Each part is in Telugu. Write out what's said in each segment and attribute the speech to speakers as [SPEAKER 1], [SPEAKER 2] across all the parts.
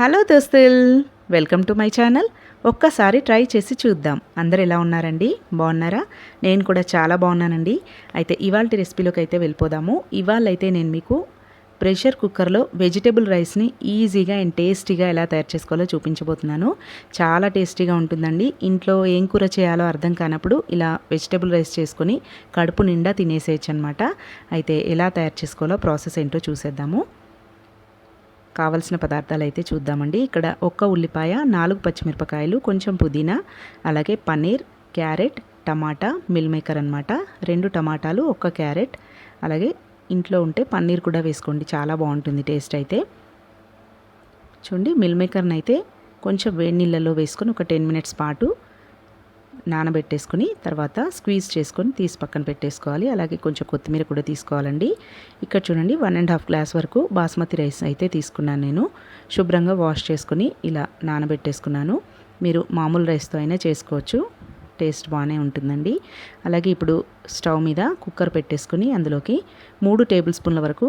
[SPEAKER 1] హలో దోస్తుల్ వెల్కమ్ టు మై ఛానల్. ఒక్కసారి ట్రై చేసి చూద్దాం. అందరు ఎలా ఉన్నారండి? బాగున్నారా? నేను కూడా చాలా బాగున్నానండి. అయితే ఇవాళ రెసిపీలోకి అయితే వెళ్ళిపోదాము. ఇవాళ అయితే నేను మీకు ప్రెషర్ కుక్కర్లో వెజిటేబుల్ రైస్ని ఈజీగా అండ్ టేస్టీగా ఎలా తయారు చేసుకోవాలో చూపించబోతున్నాను. చాలా టేస్టీగా ఉంటుందండి. ఇంట్లో ఏం కూర చేయాలో అర్థం కానప్పుడు ఇలా వెజిటేబుల్ రైస్ చేసుకొని కడుపు నిండా తినేసేయచ్చు అనమాట అయితే ఎలా తయారు చేసుకోవాలో ప్రాసెస్ ఏంటో చూసేద్దాము. కావలసిన పదార్థాలు అయితే చూద్దామండి. ఇక్కడ ఒక్క ఉల్లిపాయ నాలుగు పచ్చిమిరపకాయలు కొంచెం పుదీనా అలాగే paneer carrot tomato meal maker అనమాట రెండు టమాటాలు ఒక్క క్యారెట్ అలాగే ఇంట్లో ఉంటే పన్నీర్ కూడా వేసుకోండి. చాలా బాగుంటుంది టేస్ట్ అయితే. చూడండి మిల్ మేకర్ని అయితే కొంచెం వేడి నీళ్ళలో వేసుకొని ఒక టెన్ మినిట్స్ పాటు నానబెట్టేసుకుని తర్వాత స్క్వీజ్ చేసుకొని తీసి పక్కన పెట్టేసుకోవాలి. అలాగే కొంచెం కొత్తిమీర కూడా తీసుకోవాలండి. ఇక్కడ చూడండి వన్ అండ్ హాఫ్ గ్లాస్ వరకు బాస్మతి రైస్ అయితే తీసుకున్నాను నేను. శుభ్రంగా వాష్ చేసుకుని ఇలా నానబెట్టేసుకున్నాను. మీరు మామూలు రైస్తో అయినా చేసుకోవచ్చు. టేస్ట్ బాగానే ఉంటుందండి. అలాగే ఇప్పుడు స్టవ్ మీద కుక్కర్ పెట్టేసుకుని అందులోకి మూడు టేబుల్ స్పూన్ల వరకు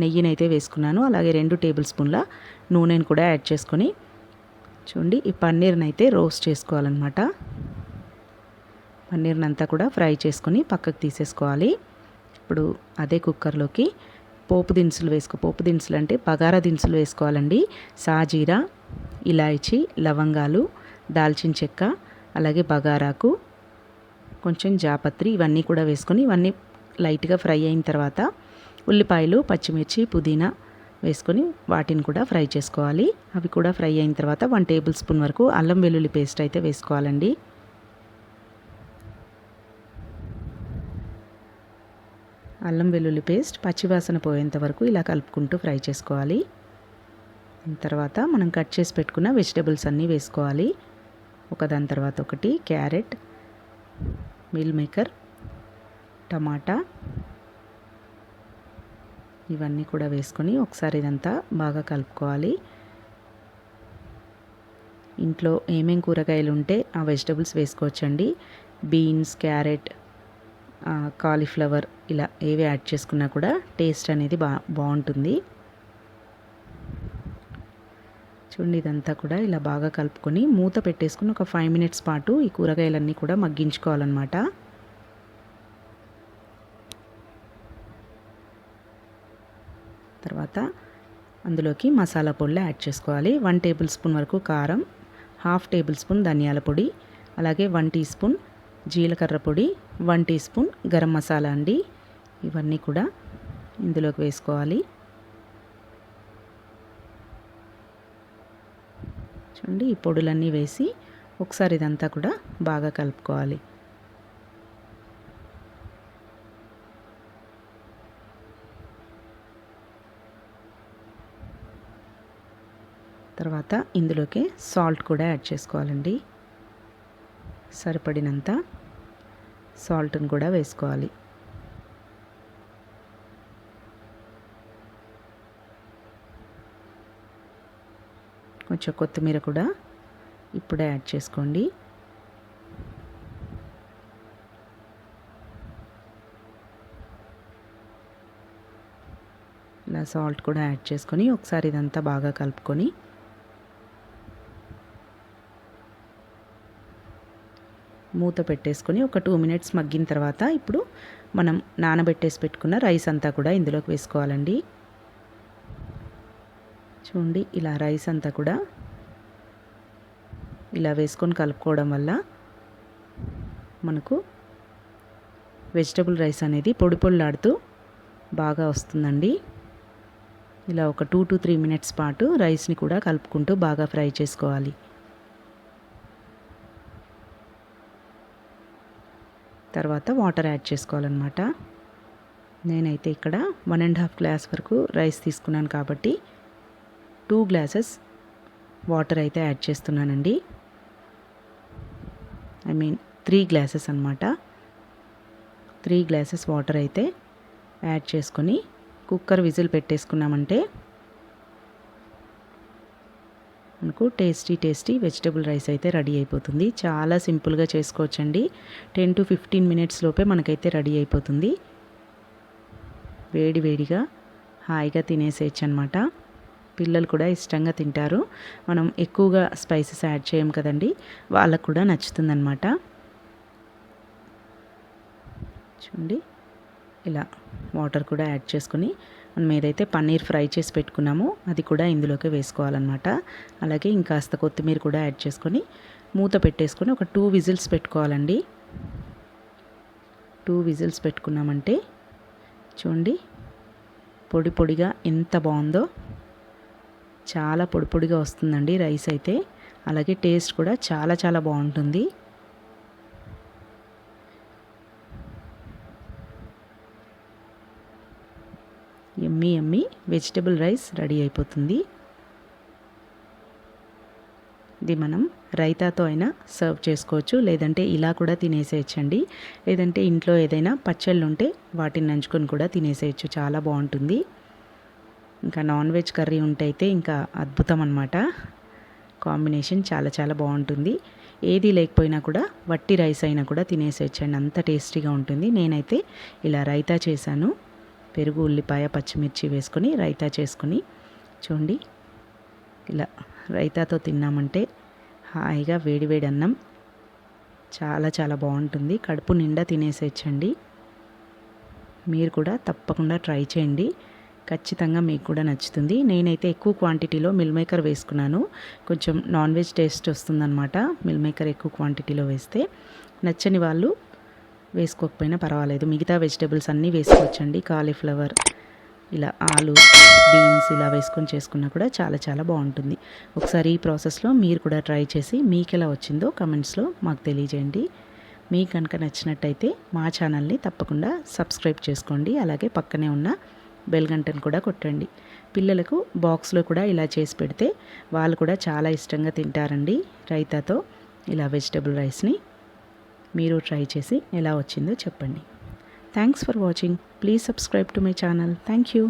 [SPEAKER 1] నెయ్యిని అయితే వేసుకున్నాను. అలాగే రెండు టేబుల్ స్పూన్ల నూనెను కూడా యాడ్ చేసుకొని చూడండి ఈ పన్నీర్ని అయితే రోస్ట్ చేసుకోవాలన్నమాట. పన్నీర్ని అంతా కూడా ఫ్రై చేసుకొని పక్కకు తీసేసుకోవాలి. ఇప్పుడు అదే కుక్కర్లోకి పోపు దినుసులు వేసుకో పోపు దినుసులు అంటే బగారా దినుసులు వేసుకోవాలండి. సాజీరా ఇలాయచి లవంగాలు దాల్చిన చెక్క అలాగే బగారాకు కొంచెం జాపత్రి ఇవన్నీ కూడా వేసుకొని ఇవన్నీ లైట్గా ఫ్రై అయిన తర్వాత ఉల్లిపాయలు పచ్చిమిర్చి పుదీనా వేసుకొని వాటిని కూడా ఫ్రై చేసుకోవాలి. అవి కూడా ఫ్రై అయిన తర్వాత వన్ టేబుల్ స్పూన్ వరకు అల్లం వెల్లుల్లి పేస్ట్ అయితే వేసుకోవాలండి. అల్లం వెల్లుల్లి పేస్ట్ పచ్చివాసన పోయేంత వరకు ఇలా కలుపుకుంటూ ఫ్రై చేసుకోవాలి. తర్వాత మనం కట్ చేసి పెట్టుకున్న వెజిటేబుల్స్ అన్నీ వేసుకోవాలి. ఒకదాని తర్వాత ఒకటి క్యారెట్ మిల్ మేకర్ టమాటా. ఇవన్నీ కూడా వేసుకొని ఒకసారి ఇదంతా బాగా కలుపుకోవాలి. ఇంట్లో ఏమేం కూరగాయలు ఉంటే ఆ వెజిటబుల్స్ వేసుకోవచ్చండి. బీన్స్ క్యారెట్ కాలీఫ్లవర్ ఇలా ఏవి యాడ్ చేసుకున్నా కూడా టేస్ట్ అనేది బా బాగుంటుంది. చూడండి ఇదంతా కూడా ఇలా బాగా కలుపుకొని మూత పెట్టేసుకుని ఒక ఫైవ్ మినిట్స్ పాటు ఈ కూరగాయలన్నీ కూడా మగ్గించుకోవాలన్నమాట. తర్వాత అందులోకి మసాలా పొడిలో యాడ్ చేసుకోవాలి. వన్ టేబుల్ స్పూన్ వరకు కారం హాఫ్ టేబుల్ స్పూన్ ధనియాల పొడి అలాగే వన్ టీ స్పూన్ జీలకర్ర పొడి one tea spoon garam masala అండి. ఇవన్నీ కూడా ఇందులోకి వేసుకోవాలి. చూడండి ఈ పొడులన్నీ వేసి ఒకసారి ఇదంతా కూడా బాగా కలుపుకోవాలి. తర్వాత ఇందులోకి సాల్ట్ కూడా యాడ్ చేసుకోవాలండి. సరిపడినంత సాల్ట్ని కూడా వేసుకోవాలి. కొంచెం కొత్తిమీర కూడా ఇప్పుడే యాడ్ చేసుకోండి. ఇలా సాల్ట్ కూడా యాడ్ చేసుకొని ఒకసారి ఇదంతా బాగా కలుపుకొని మూత పెట్టేసుకొని ఒక టూ మినిట్స్ మగ్గిన తర్వాత ఇప్పుడు మనం నానబెట్టేసి పెట్టుకున్న రైస్ అంతా కూడా ఇందులోకి వేసుకోవాలండి. చూడండి ఇలా రైస్ అంతా కూడా ఇలా వేసుకొని కలుపుకోవడం వల్ల మనకు వెజిటబుల్ రైస్ అనేది పొడి పొడిలాడుతూ బాగా వస్తుందండి. ఇలా ఒక టూ టు త్రీ మినిట్స్ పాటు రైస్ని కూడా కలుపుకుంటూ బాగా ఫ్రై చేసుకోవాలి. తర్వాత వాటర్ యాడ్ చేసుకోవాలన్నమాట. నేనైతే ఇక్కడ వన్ అండ్ హాఫ్ గ్లాస్ వరకు రైస్ తీసుకున్నాను కాబట్టి టూ గ్లాసెస్ వాటర్ అయితే యాడ్ చేస్తున్నానండి. ఐ మీన్ త్రీ గ్లాసెస్ అనమాట త్రీ గ్లాసెస్ వాటర్ అయితే యాడ్ చేసుకొని కుక్కర్ విజిల్ పెట్టేసుకున్నామంటే మనకు టేస్టీ టేస్టీ వెజిటేబుల్ రైస్ అయితే రెడీ అయిపోతుంది. చాలా సింపుల్గా చేసుకోవచ్చండి. టెన్ టు ఫిఫ్టీన్ మినిట్స్ లోపే మనకైతే రెడీ అయిపోతుంది. వేడి వేడిగా హాయిగా తినేసేయచ్చు అనమాట పిల్లలు కూడా ఇష్టంగా తింటారు. మనం ఎక్కువగా స్పైసెస్ యాడ్ చేయం కదండి. వాళ్ళకు కూడా నచ్చుతుందన్నమాట చూడండి. ఇలా వాటర్ కూడా యాడ్ చేసుకొని మనం ఏదైతే పన్నీర్ ఫ్రై చేసి పెట్టుకున్నామో అది కూడా ఇందులోకి వేసుకోవాలన్నమాట. అలాగే ఇంకాస్త కొత్తిమీర కూడా యాడ్ చేసుకొని మూత పెట్టేసుకొని ఒక టూ విజిల్స్ పెట్టుకోవాలండి. టూ విజిల్స్ పెట్టుకున్నామంటే చూడండి పొడి పొడిగా ఎంత బాగుందో చాలా పొడి పొడిగా వస్తుందండి రైస్ అయితే. అలాగే టేస్ట్ కూడా చాలా చాలా బాగుంటుంది. ఎమ్మి ఎమ్మి వెజిటబుల్ రైస్ రెడీ అయిపోతుంది. ఇది మనం రైతాతో అయినా సర్వ్ చేసుకోవచ్చు లేదంటే ఇలా కూడా తినేసేయచ్చండి. లేదంటే ఇంట్లో ఏదైనా పచ్చళ్ళు ఉంటే వాటిని నంచుకొని కూడా తినేసేయచ్చు చాలా బాగుంటుంది. ఇంకా నాన్ వెజ్ కర్రీ ఉంటే అయితే ఇంకా అద్భుతం అనమాట కాంబినేషన్ చాలా చాలా బాగుంటుంది. ఏది లేకపోయినా కూడా వట్టి రైస్ అయినా కూడా తినేసేయచ్చండి అంత టేస్టీగా ఉంటుంది. నేనైతే ఇలా రైతా చేశాను. పెరుగు ఉల్లిపాయ పచ్చిమిర్చి వేసుకొని రైతా చేసుకొని చూడండి. ఇలా రైతాతో తిన్నామంటే హాయిగా వేడివేడి అన్నం చాలా చాలా బాగుంటుంది. కడుపు నిండా తినేసేయచ్చండి మీరు కూడా తప్పకుండా ట్రై చేయండి. ఖచ్చితంగా మీకు కూడా నచ్చుతుంది. నేనైతే ఎక్కువ క్వాంటిటీలో మిల్ మేకర్ వేసుకున్నాను. కొంచెం నాన్ వెజ్ టేస్ట్ వస్తుందన్నమాట. మిల్ మేకర్ ఎక్కువ క్వాంటిటీలో వేస్తే నచ్చని వాళ్ళు వేసుకోకపోయినా పర్వాలేదు. మిగతా వెజిటేబుల్స్ అన్నీ వేసుకోవచ్చండి. కాలీఫ్లవర్ ఇలా ఆలు బీన్స్ ఇలా వేసుకొని చేసుకున్నా కూడా చాలా చాలా బాగుంటుంది. ఒకసారి ఈ ప్రాసెస్లో మీరు కూడా ట్రై చేసి మీకు ఎలా వచ్చిందో కమెంట్స్లో మాకు తెలియజేయండి. మీకు కనుక నచ్చినట్టయితే మా ఛానల్ని తప్పకుండా సబ్స్క్రైబ్ చేసుకోండి. అలాగే పక్కనే ఉన్న బెల్ గంటను కూడా కొట్టండి. పిల్లలకు బాక్స్లో కూడా ఇలా చేసి పెడితే వాళ్ళు కూడా చాలా ఇష్టంగా తింటారండి రైతాతో. ఇలా వెజిటబుల్ రైస్ని మీరు ట్రై చేసి ఎలా వచ్చిందో చెప్పండి. Thanks for watching please subscribe to my channel thank you